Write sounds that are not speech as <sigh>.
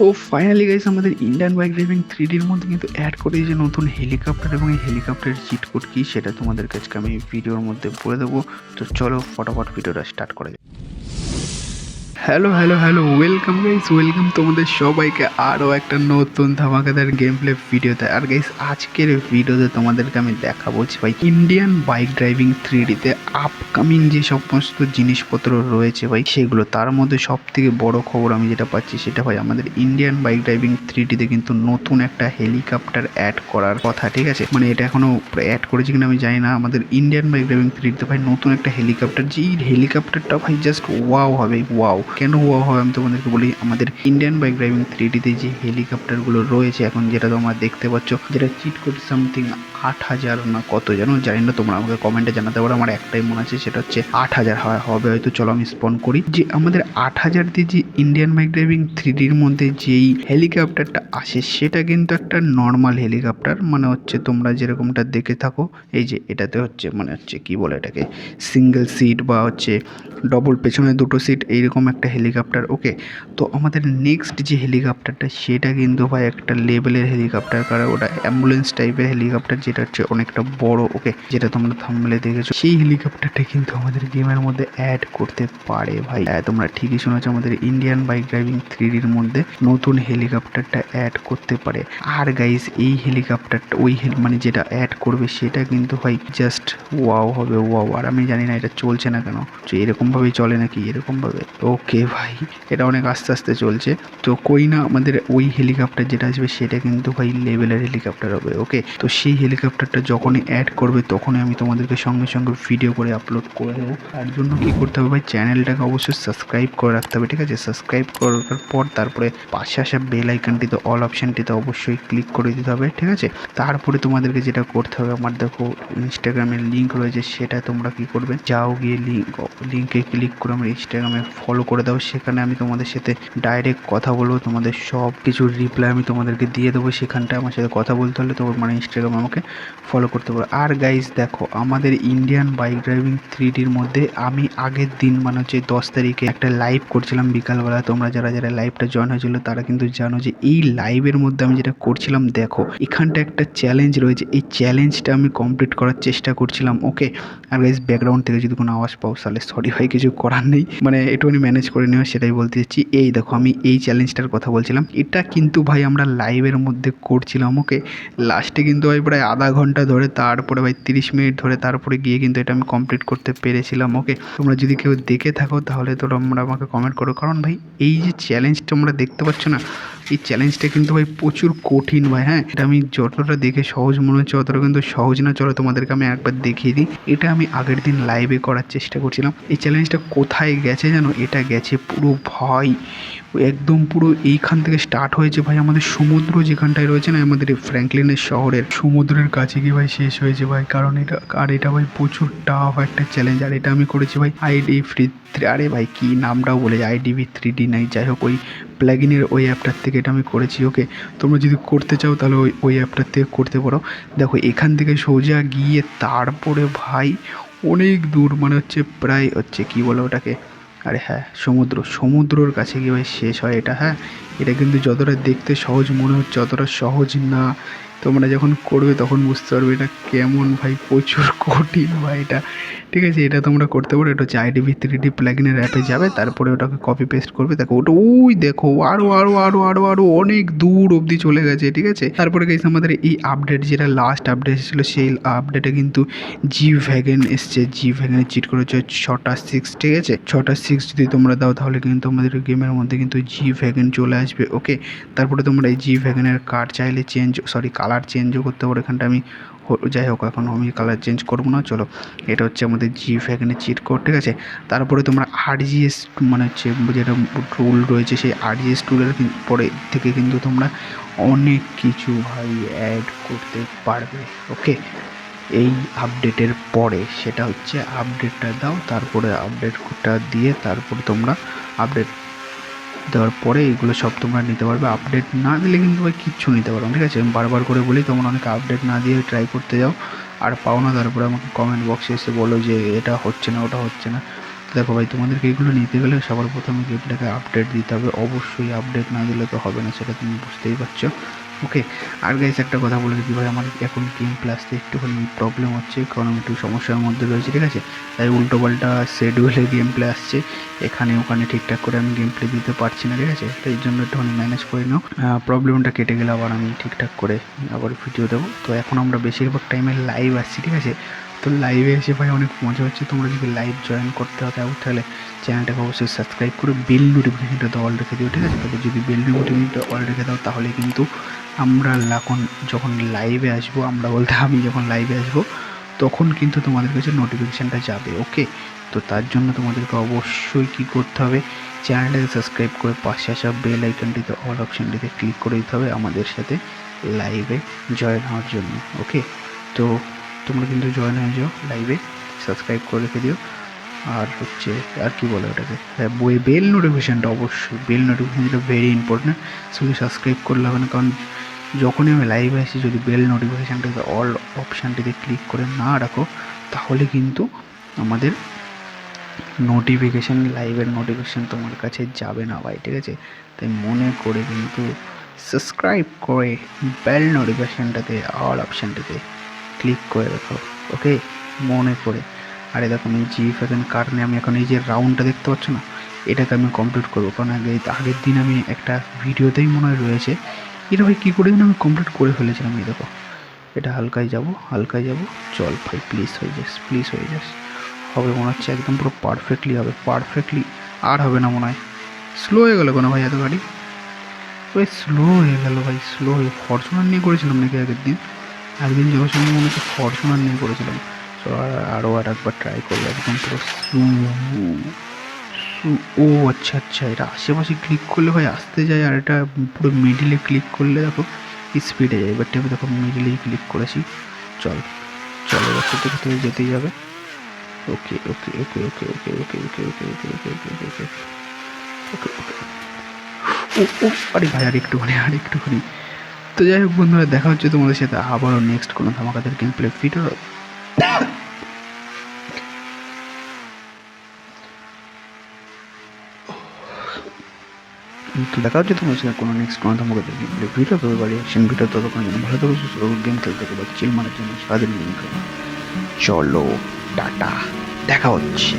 ও finally guys আমাদের Indian bike driving three ডির মধ্যে কিন্তু অ্যাড করে যে নতুন হেলিকপ্টার এবং এই হেলিকপ্টারের চিট কোড কী, সেটা তোমাদের কাছে আমি ভিডিওর মধ্যে বলে দেবো। তো চলো, ফটাফট ভিডিওটা স্টার্ট করা যাক। Hello hello hello welcome guys welcome তোমাদের সবাইকে আরও একটা নতুন ধামাকাদার গেম প্লে ভিডিওতে আর গাইস আজকের ভিডিওতে তোমাদেরকে আমি দেখাবো যে ভাই ইন্ডিয়ান বাইক ড্রাইভিং থ্রি ডিতে আপকামিং যে সমস্ত জিনিসপত্র রয়েছে ভাই, সেগুলো। তার মধ্যে সব থেকে বড় খবর আমি যেটা পাচ্ছি সেটা ভাই আমাদের ইন্ডিয়ান বাইক ড্রাইভিং থ্রি ডিতে কিন্তু নতুন একটা হেলিকপ্টার অ্যাড করার কথা, ঠিক আছে? মানে এটা এখনও অ্যাড করেছে কিনা আমি জানি না। আমাদের ইন্ডিয়ান বাইক ড্রাইভিং থ্রি ডিতে ভাই নতুন একটা হেলিকপ্টার যে হেলিকপ্টারটা ভাই জাস্ট ওয়াও হবে ওয়াও কেন হওয়া হয় আমি তোমাদেরকে বলি, আমাদের ইন্ডিয়ান বাইক ড্রাইভিং থ্রিডিতে যে হেলিকপ্টারগুলো রয়েছে এখন, যেটা তোমরা দেখতে পাচ্ছ, যেটা চিট কোড সামথিং আট হাজার না কত জানো? জানি না, তোমরা আমাকে কমেন্টে জানাতে পারো। আমার একটাই মনে আছে, সেটা হচ্ছে আট হাজার হবে হয়তো, চলো আমি স্পন করি। যে আমাদের আট হাজার দিয়ে যে ইন্ডিয়ান বাইক ড্রাইভিং থ্রি ডির মধ্যে যেই হেলিকপ্টারটা আসে, সেটা কিন্তু একটা নর্মাল হেলিকপ্টার মানে হচ্ছে, তোমরা যেরকমটা দেখে থাকো, এই যে এটাতে হচ্ছে মানে হচ্ছে, কি বলে এটাকে? সিঙ্গেল সিট বা হচ্ছে ডবল পেছনে দুটো সিট এইরকম একটা হেলিকপ্টার ওকে তো আমাদের নেক্সট যে হেলিকপ্টারটা সেটা কিন্তু ভাই একটা লেভেলের হেলিকপ্টার কারণ ওটা অ্যাম্বুলেন্স টাইপের হেলিকপ্টার যেটা হচ্ছে অনেকটা বড় ওকে? যেটা তোমরা থামলে দেখেছ। সেই হেলিকপ্টারটা কিন্তু আমাদের গেমের মধ্যে অ্যাড করতে পারে ভাই। হ্যাঁ, তোমরা ঠিকই শুনেছো আমাদের ইন্ডিয়ান বাইক ড্রাইভিং থ্রিডির মধ্যে নতুন হেলিকপ্টারটা অ্যাড করতে পারে। আর গাইস এই হেলিকপ্টারটা ওই হেল- মানে যেটা অ্যাড করবে সেটা কিন্তু ভাই জাস্ট ওয়াও হবে ওয়াও আর আমি জানি না এটা চলছে না কেন। যে এরকম ভাবেই চলে নাকি? এরকমভাবে। ওকে ভাই এটা অনেক আস্তে আস্তে চলছে। তো কই না আমাদের ওই হেলিকপ্টার যেটা আসবে সেটা কিন্তু ভাই লেভেলের হেলিকপ্টার হবে ওকে? তো সেই হেলিকপ্টারটা যখনই অ্যাড করবে, তখনই আমি তোমাদেরকে সঙ্গে সঙ্গে ভিডিও করে আপলোড করে দেবো। তার জন্য কি করতে হবে ভাই? চ্যানেলটাকে অবশ্যই সাবস্ক্রাইব করে রাখতে হবে, ঠিক আছে? সাবস্ক্রাইব করার পর তারপরে পাশে আসা বেল আইকনটিতে অল অপশানটিতে অবশ্যই ক্লিক করে দিতে হবে, ঠিক আছে? তারপরে তোমাদেরকে যেটা করতে হবে, আমার দেখো ইনস্টাগ্রামের লিঙ্ক রয়েছে, সেটা তোমরা কি করবে? যাও গিয়ে লিঙ্ক লিঙ্কে ক্লিক করে আমার ইনস্টাগ্রামে ফলো করে দাও। সেখানে আমি তোমাদের সাথে ডাইরেক্ট কথা বলব, তোমাদের সব কিছুর রিপ্লাই আমি তোমাদেরকে দিয়ে দেবো। সেখানটায় আমার সাথে কথা বলতে হলে তোমার মানে ইনস্টাগ্রাম আমাকে ফলো করতে পারো। আর গাইজ দেখো, আমাদের ইন্ডিয়ান বাইক ড্রাইভিং থ্রি ডির মধ্যে আমি আগের দিন মানে হচ্ছে দশ তারিখে একটা লাইভ করছিলাম বিকালবেলা। তোমরা যারা যারা লাইভটা জয়েন হয়েছিল, তারা কিন্তু জানো যে এই লাইভের মধ্যে আমি যেটা করছিলাম, দেখো, এখানটা একটা চ্যালেঞ্জ রয়েছে। এই চ্যালেঞ্জটা আমি কমপ্লিট করার চেষ্টা করছিলাম ওকে আর গাইজ ব্যাকগ্রাউন্ড থেকে যদি কোনো আওয়াজ পাও, তাহলে সরি ভাই, কিছু করার নেই। মানে একটুখানি ম্যানেজ করে নেওয়া সেটাই বলতে চাচ্ছি। এই দেখো, আমি এই চ্যালেঞ্জটার কথা বলছিলাম। এটা কিন্তু ভাই আমরা লাইভের মধ্যে করছিলাম ওকে লাস্টে কিন্তু ভাই প্রায় আধা ঘণ্টা ধরে তারপরে ভাই তিরিশ মিনিট ধরে তারপরে গিয়ে কিন্তু এটা আমি কমপ্লিট করতে পেরেছিলাম ওকে তোমরা যদি কেউ দেখে থাকো তাহলে তোমরা আমাকে কমেন্ট করো। কারণ ভাই, এই যে চ্যালেঞ্জটা তোমরা দেখতে পাচ্ছ না এই চ্যালেঞ্জটা কিন্তু ভাই প্রচুর কঠিন ভাই হ্যাঁ? এটা আমি যতটা দেখে সহজ মনে হচ্ছে, অতটা কিন্তু সহজ না। চলো তোমাদেরকে আমি একবার দেখিয়ে দিই। এটা আমি আগের দিন লাইভে করার চেষ্টা করছিলাম। এই চ্যালেঞ্জটা কোথায় গেছে জানো? এটা গেছে পুরো ভাই, একদম পুরো এইখান থেকে স্টার্ট হয়েছে ভাই আমাদের সমুদ্র যেখানটায় রয়েছে না, আমাদের ফ্র্যাঙ্কলিনের শহরের। সমুদ্রের কাছে গিয়ে ভাই শেষ হয়েছে ভাই, কারণ এটা, আর এটা ভাই প্রচুর টাফ একটা চ্যালেঞ্জ আর এটা আমি করেছি ভাই আইডি ফ্রি আরে ভাই কি নামটাও বলে আইডিভি থ্রি ডি নাই যাই হোক, ওই প্লাগিনের ওই অ্যাপটার থেকে এটা আমি করেছি, ওকে? তোমরা যদি করতে চাও তাহলে ওই ওই অ্যাপটার থেকে করতে পারো। দেখো, এখান থেকে সোজা গিয়ে তারপরে ভাই অনেক দূর মানে হচ্ছে প্রায় হচ্ছে কী বলো ওটাকে? আরে হ্যাঁ সমুদ্র। সমুদ্রর কাছে গিয়ে শেষ হয় এটা হ্যাঁ? এটা কিন্তু যতটা দেখতে সহজ মনে হচ্ছে অতটা সহজ না তোমরা যখন করবে তখন বুঝতে পারবে এটা কেমন ভাই, প্রচুর <laughs> কঠিন ভাই এটা। ঠিক আছে, এটা তোমরা করতে পারো, এটা হচ্ছে আইডিবি থ্রি ডি প্লাগিনের অ্যাপে যাবে, তারপরে ওটাকে কপি পেস্ট করবে, দেখো, ওটা, ওই দেখো আরও আরও আরও আরও আরও অনেক দূর অবধি চলে গেছে, ঠিক আছে? তারপরে গেছে আমাদের এই আপডেট যেটা লাস্ট আপডেট ছিল সেই আপডেটে কিন্তু জি ভ্যাগন এসছে জি ভ্যাগনের চিট করেছে ছটা সিক্স ঠিক আছে? ছটা সিক্স যদি তোমরা দাও, তাহলে কিন্তু আমাদের গেমের মধ্যে কিন্তু জি ভ্যাগন চলে আসবে। ওকে তারপরে তোমরা এই জি ভ্যাগনের কার চাইলে চেঞ্জ সরি কালার চেঞ্জও করতে পারো এখানটা আমি যাই হোক, এখন আমি কালার চেঞ্জ করব না, চলো। এটা হচ্ছে আমাদের জি ভ্যাগনের চিট কোড ঠিক আছে? তারপরে তোমরা আরজিএস মানে হচ্ছে যেটা রুল রয়েছে, সেই আরজিএস টুলের পরে থেকে কিন্তু তোমরা অনেক কিছু ভাই অ্যাড করতে পারবে ওকে এই আপডেটের পরে সেটা হচ্ছে আপডেটটা দাও, তারপরে আপডেটটা দিয়ে তারপরে তোমরা আপডেট দেওয়ার পরে এগুলো সব তোমরা নিতে পারবে। আপডেট না দিলে কিন্তু ভাই কিচ্ছু নিতে পারো ঠিক আছে? আমি বারবার করে বলি, তোমরা অনেকে আপডেট না দিয়ে ট্রাই করতে যাও। আর পাও না তারপরে আমাকে কমেন্ট বক্সে এসে বলো যে এটা হচ্ছে না, ওটা হচ্ছে না। দেখো ভাই, তোমাদেরকে এগুলো নিতে গেলে সবার প্রথমে গেমটাকে আপডেট দিতে হবে। অবশ্যই আপডেট না দিলে তো হবে না, সেটা তুমি বুঝতেই পারছ। ওকে আর গাইস একটা কথা বলে দিই, ভাই, আমার এখন গেম প্লাসতে একটুখানি প্রবলেম হচ্ছে, কারণ আমি একটু সমস্যার মধ্যে রয়েছে, ঠিক আছে? তাই উল্টো পাল্টা শেডিউলে গেম প্লে আসছে, এখানে ওখানে ঠিকঠাক করে আমি গেম প্লে দিতে পারছি না, ঠিক আছে? এই জন্য একটুখানি ম্যানেজ করে নাও। প্রবলেমটা কেটে গেলে আবার আমি ঠিকঠাক করে, আবার ভিডিও দেবো। তো এখন আমরা বেশিরভাগ টাইমে লাইভ আসছি, ঠিক আছে? তো লাইভে এসে ভাই অনেক মজা হচ্ছে। তোমরা যদি লাইভ জয়েন করতে হয় তাহলে চ্যানেলটাকে অবশ্যই সাবস্ক্রাইব করে বেল নোটিফিকেশনটা অল রেখে দিও, ঠিক আছে? তবে যদি বেল নোটিফিকেশনটা অল রেখে দাও, তাহলে কিন্তু আমরা লাখন যখন লাইভে আসব, আমরা বলতে আমি যখন লাইভে আসব, তখন কিন্তু তোমাদের কাছে নোটিফিকেশানটা যাবে ওকে তো তার জন্য তোমাদেরকে অবশ্যই কী করতে হবে চ্যানেলটাকে সাবস্ক্রাইব করে পাশে আসা বেল আইকনটিতে অল অপশানটিতে ক্লিক করে দিতে হবে আমাদের সাথে লাইভে জয়েন হওয়ার জন্য ওকে তো তোমরা কিন্তু জয়েন হয়ে যাও লাইভে সাবস্ক্রাইব করে রেখে দিও। আর হচ্ছে, আর কি বলে ওটাকে? হ্যাঁ বই বেল নোটিফিকেশানটা অবশ্যই। বেল নোটিফিকেশানটা ভেরি ইম্পর্ট্যান্ট শুধু সাবস্ক্রাইব করলে হবে না, কারণ যখনই আমি লাইভে আসি, যদি বেল নোটিফিকেশানটাকে অল অপশানটিতে ক্লিক করে না রাখো, তাহলে কিন্তু আমাদের নোটিফিকেশান লাইভের নোটিফিকেশান তোমার কাছে যাবে না ভাই, ঠিক আছে? তাই মনে করে কিন্তু সাবস্ক্রাইব করে বেল নোটিফিকেশানটাতে অল অপশানটিতে ক্লিক করে রাখো ওকে মনে করে আরে দেখো, আমি জিএফ এখন কারণে আমি এখন এই যে রাউন্ডটা দেখতে পাচ্ছ না, এটাকে আমি কমপ্লিট করব। কারণ আগে, আগের দিন আমি একটা ভিডিওতেই মনে হয় রয়েছে। এটা ভাই কী করে যেন আমি কমপ্লিট করে ফেলেছিলাম এই দেখো। এটা হালকায় যাব হালকায় যাব। চল ভাই প্লিজ হয়ে যাস প্লিজ হয়ে যাস। হবে মনে হচ্ছে একদম পুরো পারফেক্টলি হবে পারফেক্টলি আর হবে না মনে হয়। স্লো হয়ে গেলো কেন ভাই এত গাড়ি? ওই স্লো হয়ে গেল ভাই স্লো হয়ে ফরচুনার নিয়ে করেছিলাম নাকি আগের দিন? একদিন যাওয়ার সময় মনে হচ্ছে ফরচুনার নিয়ে করেছিলাম তো আরও আর একবার ট্রাই করব একদম পুরো ও আচ্ছা আচ্ছা এটা আশেপাশে ক্লিক করলে ভাই আসতে যায় আর এটা পুরো মিডিলে ক্লিক করলে দেখো স্পিডে যায় এবার টেপে দেখো মিডিলেই ক্লিক করেছি চল চল এবার থেকে থেকে যেতেই যাবে ওকে ওকে ওকে ওকে ওকে ওকে ওকে ওকে ওকে ওকে ওকে ওকে ওকে ওকে ওকে আরে ভাই আর একটুখানি আর একটুখানি তো যাই হোক বন্ধুরা, দেখা হচ্ছে তোমাদের সাথে আবারও নেক্সট কোনো ধামাকাদের গেম প্লে ভিডিও তো দেখা হচ্ছে তোমার সাথে কোনো নেক্সট কোনো ধামাকাদের গেম প্লে ভিডিও তবে বাড়ি অ্যাকশন ভিডিও ততক্ষণ যেন ভালো থাকো, সুস্থ গেম খেলতে বা চিল মারার জন্য সারাদিন গেম খেলো। চলো, টাটা, দেখা হচ্ছে।